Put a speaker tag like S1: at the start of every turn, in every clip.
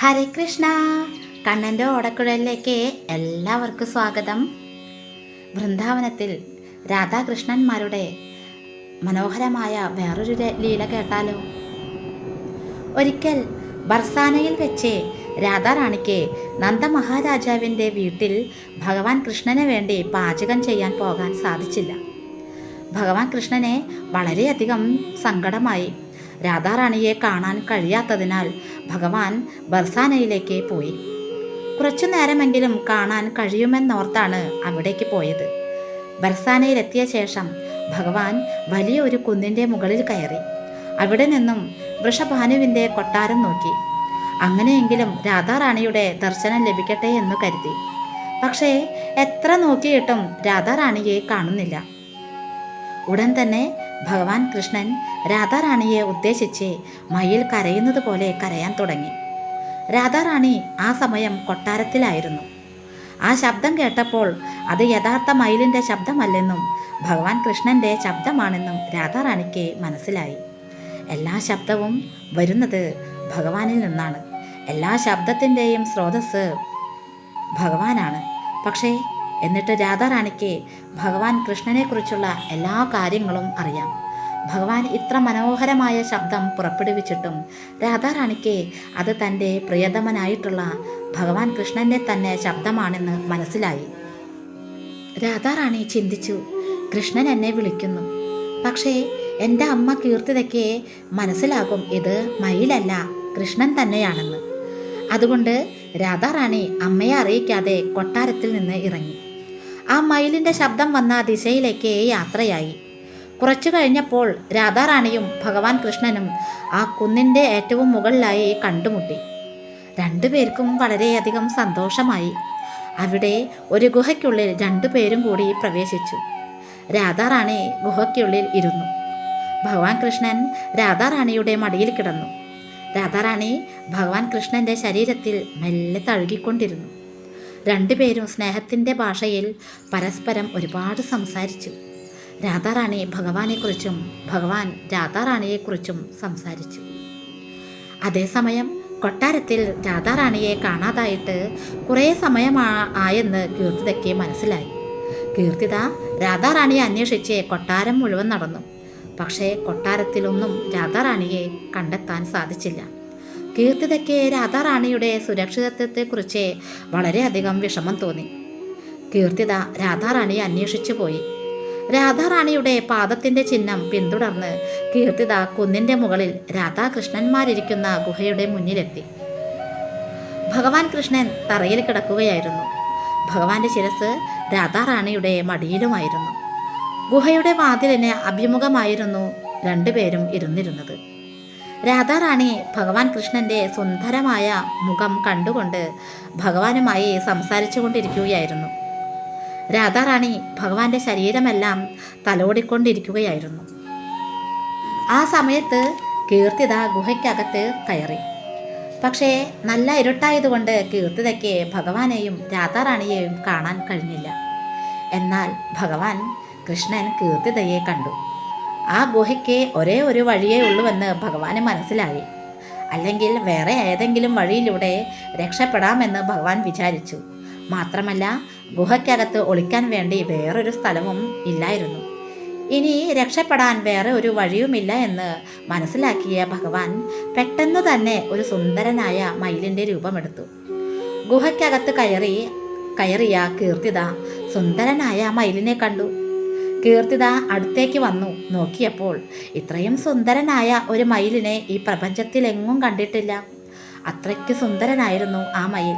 S1: ഹരേ കൃഷ്ണ. കണ്ണന്റെ ഓടക്കുഴലിലേക്ക് എല്ലാവർക്കും സ്വാഗതം. വൃന്ദാവനത്തിൽ രാധാകൃഷ്ണന്മാരുടെ മനോഹരമായ വേറൊരു ലീല കേട്ടാലോ? ഒരിക്കൽ ബർസാനയിൽ വെച്ച് രാധാറാണിക്ക് നന്ദമഹാരാജാവിന്റെ വീട്ടിൽ ഭഗവാൻ കൃഷ്ണന് വേണ്ടി പാചകം ചെയ്യാൻ പോകാൻ സാധിച്ചില്ല. ഭഗവാൻ കൃഷ്ണനെ വളരെയധികം സങ്കടമായി രാധാറാണിയെ കാണാൻ കഴിയാത്തതിനാൽ ഭഗവാൻ ബർസാനയിലേക്ക് പോയി. കുറച്ചു നേരമെങ്കിലും കാണാൻ കഴിയുമെന്നോർത്താണ് അവിടേക്ക് പോയത്. ബർസാനയിലെത്തിയ ശേഷം ഭഗവാൻ വലിയ ഒരു കുന്നിന്റെ മുകളിൽ കയറി. അവിടെ നിന്നും വൃഷഭാനുവിന്റെ കൊട്ടാരം നോക്കി. അങ്ങനെയെങ്കിലും രാധാറാണിയുടെ ദർശനം ലഭിക്കട്ടെ എന്ന് കരുതി. പക്ഷേ എത്ര നോക്കിയിട്ടും രാധാറാണിയെ കാണുന്നില്ല. ഉടൻ തന്നെ ഭഗവാൻ കൃഷ്ണൻ രാധാറാണിയെ ഉദ്ദേശിച്ച് മയിൽ കരയുന്നത് പോലെ കരയാൻ തുടങ്ങി. രാധാറാണി ആ സമയം കൊട്ടാരത്തിലായിരുന്നു. ആ ശബ്ദം കേട്ടപ്പോൾ അത് യഥാർത്ഥ മയിലിന്റെ ശബ്ദമല്ലെന്നും ഭഗവാൻ കൃഷ്ണന്റെ ശബ്ദമാണെന്നും രാധാറാണിക്ക് മനസ്സിലായി. എല്ലാ ശബ്ദവും വരുന്നത് ഭഗവാനിൽ നിന്നാണ്. എല്ലാ ശബ്ദത്തിന്റെയും സ്രോതസ് ഭഗവാനാണ്. പക്ഷേ എന്നിട്ട് രാധാറാണിക്ക് ഭഗവാൻ കൃഷ്ണനെക്കുറിച്ചുള്ള എല്ലാ കാര്യങ്ങളും അറിയാം. ഭഗവാൻ ഇത്ര മനോഹരമായ ശബ്ദം പുറപ്പെടുവിച്ചിട്ടും രാധാറാണിക്ക് അത് തന്റെ പ്രിയതമനായിട്ടുള്ള ഭഗവാൻ കൃഷ്ണന്റെ തന്നെ ശബ്ദമാണെന്ന് മനസ്സിലായി. രാധാറാണി ചിന്തിച്ചു കൃഷ്ണൻ എന്നെ വിളിക്കുന്നു. പക്ഷേ എന്റെ അമ്മ കീർത്തിതയ്ക്ക് മനസ്സിലാകും ഇത് മയിലല്ല കൃഷ്ണൻ തന്നെയാണെന്ന്. അതുകൊണ്ട് രാധാറാണി അമ്മയെ അറിയിക്കാതെ കൊട്ടാരത്തിൽ നിന്ന് ഇറങ്ങി. ആ മയിലിന്റെ ശബ്ദം വന്ന ദിശയിലേക്ക് യാത്രയായി. കുറച്ചു കഴിഞ്ഞപ്പോൾ രാധാറാണിയും ഭഗവാൻ കൃഷ്ണനും ആ കുന്നിന്റെ ഏറ്റവും മുകളിലായി കണ്ടുമുട്ടി. രണ്ടുപേർക്കും വളരെയധികം സന്തോഷമായി. അവിടെ ഒരു ഗുഹയ്ക്കുള്ളിൽ രണ്ടുപേരും കൂടി പ്രവേശിച്ചു. രാധാറാണി ഗുഹയ്ക്കുള്ളിൽ ഇരുന്നു. ഭഗവാൻ കൃഷ്ണൻ രാധാറാണിയുടെ മടിയിൽ കിടന്നു. രാധാറാണി ഭഗവാൻ കൃഷ്ണന്റെ ശരീരത്തിൽ മെല്ലെ തഴുകിക്കൊണ്ടിരുന്നു. രണ്ടുപേരും സ്നേഹത്തിന്റെ ഭാഷയിൽ പരസ്പരം ഒരുപാട് സംസാരിച്ചു. രാധാറാണി ഭഗവാനെക്കുറിച്ചും ഭഗവാൻ രാധാറാണിയെക്കുറിച്ചും സംസാരിച്ചു. അതേസമയം കൊട്ടാരത്തിൽ രാധാറാണിയെ കാണാതായിട്ട് കുറേ സമയമാ ആയെന്ന് കീർത്തിതയ്ക്ക് മനസ്സിലായി. കീർത്തിത രാധാറാണിയെ അന്വേഷിച്ച് കൊട്ടാരം മുഴുവൻ നടന്നു. പക്ഷേ കൊട്ടാരത്തിലൊന്നും രാധാറാണിയെ കണ്ടെത്താൻ സാധിച്ചില്ല. കീർത്തിതയ്ക്ക് രാധാറാണിയുടെ സുരക്ഷിതത്വത്തെക്കുറിച്ച് വളരെയധികം വിഷമം തോന്നി. കീർത്തിത രാധാറാണിയെ അന്വേഷിച്ചു പോയി. രാധാറാണിയുടെ പാദത്തിന്റെ ചിഹ്നം പിന്തുടർന്ന് കീർത്തിത കുന്നിന്റെ മുകളിൽ രാധാകൃഷ്ണന്മാരിരിക്കുന്ന ഗുഹയുടെ മുന്നിലെത്തി. ഭഗവാൻ കൃഷ്ണൻ തറയിൽ കിടക്കുകയായിരുന്നു. ഭഗവാന്റെ ശിരസ് രാധാറാണിയുടെ മടിയിലുമായിരുന്നു. ഗുഹയുടെ വാതിലിന് അഭിമുഖമായിരുന്നു രണ്ടുപേരും ഇരുന്നിരുന്നത്. രാധാറാണി ഭഗവാൻ കൃഷ്ണന്റെ സുന്ദരമായ മുഖം കണ്ടുകൊണ്ട് ഭഗവാനുമായി സംസാരിച്ചു കൊണ്ടിരിക്കുകയായിരുന്നു രാധാറാണി ഭഗവാന്റെ ശരീരമെല്ലാം തലോടിക്കൊണ്ടിരിക്കുകയായിരുന്നു. ആ സമയത്ത് കീർത്തിത ഗുഹയ്ക്കകത്ത് കയറി. പക്ഷേ നല്ല ഇരുട്ടായതുകൊണ്ട് കീർത്തിതയ്ക്ക് ഭഗവാനെയും രാധാറാണിയെയും കാണാൻ കഴിഞ്ഞില്ല. എന്നാൽ ഭഗവാൻ കൃഷ്ണൻ കീർത്തിതയെ കണ്ടു. ആ ഗുഹയ്ക്ക് ഒരേ ഒരു വഴിയേ ഉള്ളൂവെന്ന് ഭഗവാന് മനസ്സിലായി. അല്ലെങ്കിൽ വേറെ ഏതെങ്കിലും വഴിയിലൂടെ രക്ഷപ്പെടാമെന്ന് ഭഗവാൻ വിചാരിച്ചു. മാത്രമല്ല ഗുഹയ്ക്കകത്ത് ഒളിക്കാൻ വേണ്ടി വേറൊരു സ്ഥലവും ഇല്ലായിരുന്നു. ഇനി രക്ഷപ്പെടാൻ വേറെ ഒരു വഴിയുമില്ല എന്ന് മനസ്സിലാക്കിയ ഭഗവാൻ പെട്ടെന്ന് തന്നെ ഒരു സുന്ദരനായ മയിലിന്റെ രൂപമെടുത്തു. ഗുഹയ്ക്കകത്ത് കയറി കയറിയ കീർത്തിത സുന്ദരനായ മയിലിനെ കണ്ടു. കീർത്തിത അടുത്തേക്ക് വന്നു. നോക്കിയപ്പോൾ ഇത്രയും സുന്ദരനായ ഒരു മയിലിനെ ഈ പ്രപഞ്ചത്തിലെങ്ങും കണ്ടിട്ടില്ല. അത്രയ്ക്ക് സുന്ദരനായിരുന്നു ആ മയിൽ.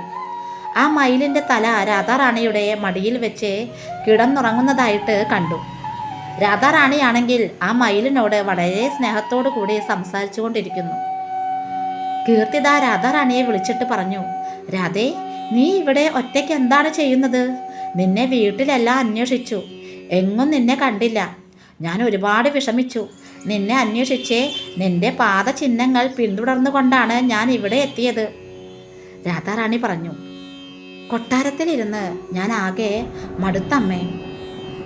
S1: ആ മയിലിന്റെ തല രാധാറാണിയുടെ മടിയിൽ വെച്ച് കിടന്നുറങ്ങുന്നതായിട്ട് കണ്ടു. രാധാറാണിയാണെങ്കിൽ ആ മയിലിനോട് വളരെ സ്നേഹത്തോടു കൂടി സംസാരിച്ചു കൊണ്ടിരിക്കുന്നു കീർത്തിത രാധാറാണിയെ വിളിച്ചിട്ട് പറഞ്ഞു രാധേ നീ ഇവിടെ ഒറ്റയ്ക്ക് എന്താണ് ചെയ്യുന്നത്? നിന്നെ വീട്ടിലെല്ലാം അന്വേഷിച്ചു. എങ്ങും നിന്നെ കണ്ടില്ല. ഞാൻ ഒരുപാട് വിഷമിച്ചു. നിന്നെ അന്വേഷിച്ച് നിന്റെ പാദചിഹ്നങ്ങൾ പിന്തുടർന്നുകൊണ്ടാണ് ഞാൻ ഇവിടെ എത്തിയത്. രാധാറാണി പറഞ്ഞു കൊട്ടാരത്തിലിരുന്ന് ഞാൻ ആകെ മടുത്തമ്മേ.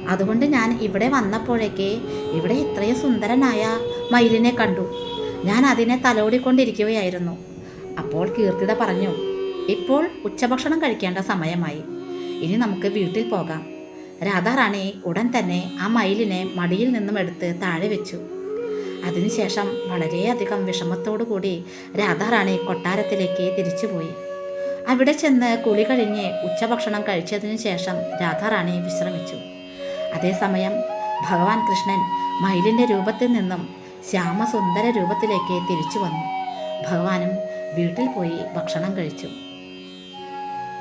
S1: അതുകൊണ്ട് ഞാൻ ഇവിടെ വന്നപ്പോഴേക്ക് ഇവിടെ ഇത്രയും സുന്ദരനായ മയിലിനെ കണ്ടു. ഞാൻ അതിനെ തലോടിക്കൊണ്ടിരിക്കുകയായിരുന്നു. അപ്പോൾ കീർത്തിത പറഞ്ഞു ഇപ്പോൾ ഉച്ചഭക്ഷണം കഴിക്കേണ്ട സമയമായി. ഇനി നമുക്ക് വീട്ടിൽ പോകാം. രാധാറാണി ഉടൻ തന്നെ ആ മയിലിനെ മടിയിൽ നിന്നും എടുത്ത് താഴെ വെച്ചു. അതിനുശേഷം വളരെയധികം വിഷമത്തോടു കൂടി രാധാറാണി കൊട്ടാരത്തിലേക്ക് തിരിച്ചുപോയി അവിടെ ചെന്ന് കുളി കഴിഞ്ഞ് ഉച്ചഭക്ഷണം കഴിച്ചതിനു ശേഷം രാധാറാണി വിശ്രമിച്ചു. അതേസമയം ഭഗവാൻ കൃഷ്ണൻ മയിലിന്റെ രൂപത്തിൽ നിന്നും ശ്യാമസുന്ദര രൂപത്തിലേക്ക് തിരിച്ചു വന്നു. ഭഗവാനും വീട്ടിൽ പോയി ഭക്ഷണം കഴിച്ചു.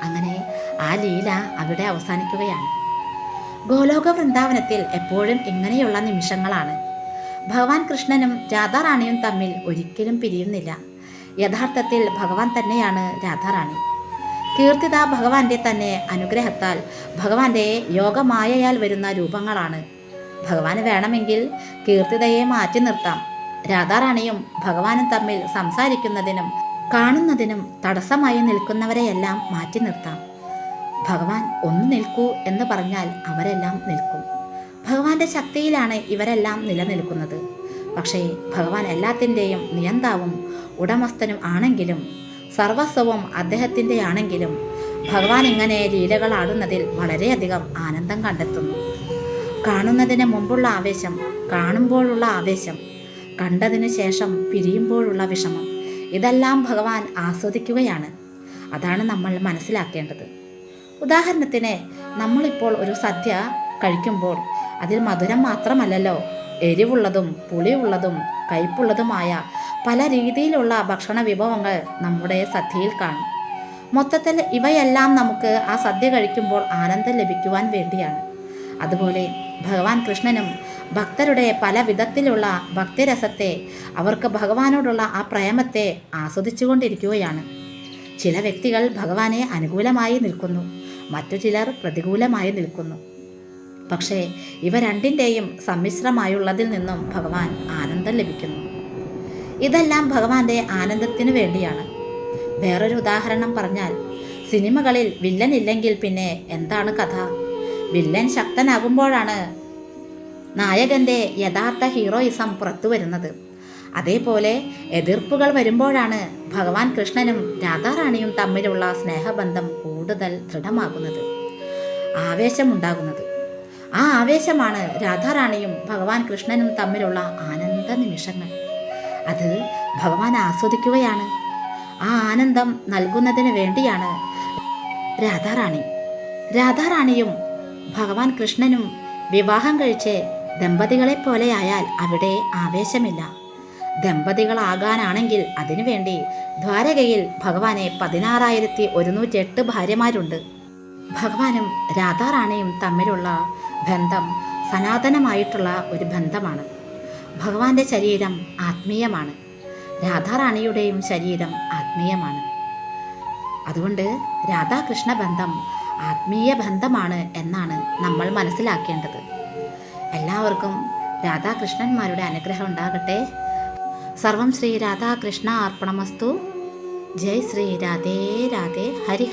S1: അങ്ങനെ ആ ലീല അവിടെ അവസാനിക്കുകയാണ്. ഗോലോക വൃന്ദാവനത്തിൽ എപ്പോഴും ഇങ്ങനെയുള്ള നിമിഷങ്ങളാണ്. ഭഗവാൻ കൃഷ്ണനും രാധാറാണിയും തമ്മിൽ ഒരിക്കലും പിരിയുന്നില്ല. യഥാർത്ഥത്തിൽ ഭഗവാൻ തന്നെയാണ് രാധാറാണി. കീർത്തിത ഭഗവാന്റെ തന്നെ അനുഗ്രഹത്താൽ ഭഗവാന്റെ യോഗമായയാൽ വരുന്ന രൂപങ്ങളാണ്. ഭഗവാന് വേണമെങ്കിൽ കീർത്തിതയെ മാറ്റി നിർത്താം. രാധാറാണിയും ഭഗവാനും തമ്മിൽ സംസാരിക്കുന്നതിനും കാണുന്നതിനും തടസ്സമായി നിൽക്കുന്നവരെയെല്ലാം മാറ്റി നിർത്താം. ഭഗവാൻ ഒന്ന് നിൽക്കൂ എന്ന് പറഞ്ഞാൽ അവരെല്ലാം നിൽക്കും. ഭഗവാന്റെ ശക്തിയിലാണ് ഇവരെല്ലാം നിലനിൽക്കുന്നത്. പക്ഷേ ഭഗവാൻ എല്ലാത്തിന്റെയും നിയന്താവും ഉടമസ്ഥനും ആണെങ്കിലും സർവസ്വവും അദ്ദേഹത്തിന്റെ ആണെങ്കിലും ഭഗവാൻ ഇങ്ങനെ ലീലകളാടുന്നതിൽ വളരെയധികം ആനന്ദം കണ്ടെത്തുന്നു. കാണുന്നതിന് മുമ്പുള്ള ആവേശം കാണുമ്പോഴുള്ള ആവേശം കണ്ടതിനു ശേഷം പിരിയുമ്പോഴുള്ള വിഷമം ഇതെല്ലാം ഭഗവാൻ ആസ്വദിക്കുകയാണ്. അതാണ് നമ്മൾ മനസ്സിലാക്കേണ്ടത്. ഉദാഹരണത്തിന് നമ്മളിപ്പോൾ ഒരു സദ്യ കഴിക്കുമ്പോൾ അതിൽ മധുരം മാത്രമല്ലല്ലോ. എരിവുള്ളതും പുളിയുള്ളതും കയ്പുള്ളതുമായ പല രീതിയിലുള്ള ഭക്ഷണ വിഭവങ്ങൾ നമ്മുടെ സദ്യയിൽ കാണും. മൊത്തത്തിൽ ഇവയെല്ലാം നമുക്ക് ആ സദ്യ കഴിക്കുമ്പോൾ ആനന്ദം ലഭിക്കുവാൻ വേണ്ടിയാണ്. അതുപോലെ ഭഗവാൻ കൃഷ്ണനും ഭക്തരുടെ പല വിധത്തിലുള്ള ഭക്തിരസത്തെ അവർക്ക് ഭഗവാനോടുള്ള ആ പ്രേമത്തെ ആസ്വദിച്ചുകൊണ്ടിരിക്കുകയാണ്. ചില വ്യക്തികൾ ഭഗവാനെ അനുകൂലമായി നിൽക്കുന്നു. മറ്റു ചിലർ പ്രതികൂലമായി നിൽക്കുന്നു. പക്ഷേ ഇവ രണ്ടിന്റെയും സമ്മിശ്രമായുള്ളതിൽ നിന്നും ഭഗവാൻ ആനന്ദം ലഭിക്കുന്നു. ഇതെല്ലാം ഭഗവാന്റെ ആനന്ദത്തിനു വേണ്ടിയാണ്. വേറൊരു ഉദാഹരണം പറഞ്ഞാൽ സിനിമകളിൽ വില്ലൻ ഇല്ലെങ്കിൽ പിന്നെ എന്താണ് കഥ? വില്ലൻ ശക്തനാകുമ്പോഴാണ് നായകന്റെ യഥാർത്ഥ ഹീറോയിസം പുറത്തു വരുന്നത്. അതേപോലെ എതിർപ്പുകൾ വരുമ്പോഴാണ് ഭഗവാൻ കൃഷ്ണനും രാധാറാണിയും തമ്മിലുള്ള സ്നേഹബന്ധം കൂടുതൽ ദൃഢമാകുന്നത്. ആവേശമുണ്ടാകുന്നത്. ആ ആവേശമാണ് രാധാറാണിയും ഭഗവാൻ കൃഷ്ണനും തമ്മിലുള്ള ആനന്ദ നിമിഷങ്ങൾ. അത് ഭഗവാൻ ആസ്വദിക്കുകയാണ്. ആ ആനന്ദം നൽകുന്നതിന് വേണ്ടിയാണ് രാധാറാണി. രാധാറാണിയും ഭഗവാൻ കൃഷ്ണനും വിവാഹം കഴിച്ച് ദമ്പതികളെ പോലെയായാൽ അവിടെ ആവേശമില്ല. ദമ്പതികളാകാനാണെങ്കിൽ അതിനുവേണ്ടി ദ്വാരകയിൽ ഭഗവാനെ പതിനാറായിരത്തി ഒരുന്നൂറ്റി എട്ട് ഭാര്യമാരുണ്ട്. ഭഗവാനും രാധാറാണിയും തമ്മിലുള്ള ബന്ധം സനാതനമായിട്ടുള്ള ഒരു ബന്ധമാണ്. ഭഗവാന്റെ ശരീരം ആത്മീയമാണ്. രാധാറാണിയുടെയും ശരീരം ആത്മീയമാണ്. അതുകൊണ്ട് രാധാകൃഷ്ണ ബന്ധം ആത്മീയ ബന്ധമാണ് എന്നാണ് നമ്മൾ മനസ്സിലാക്കേണ്ടത്. എല്ലാവർക്കും രാധാകൃഷ്ണന്മാരുടെ അനുഗ്രഹം ഉണ്ടാകട്ടെ. സർവം ശ്രീ രാധാകൃഷ്ണ അർപ്പണമസ്തു. ജയ് ശ്രീ രാധേ രാധേ. ഹരി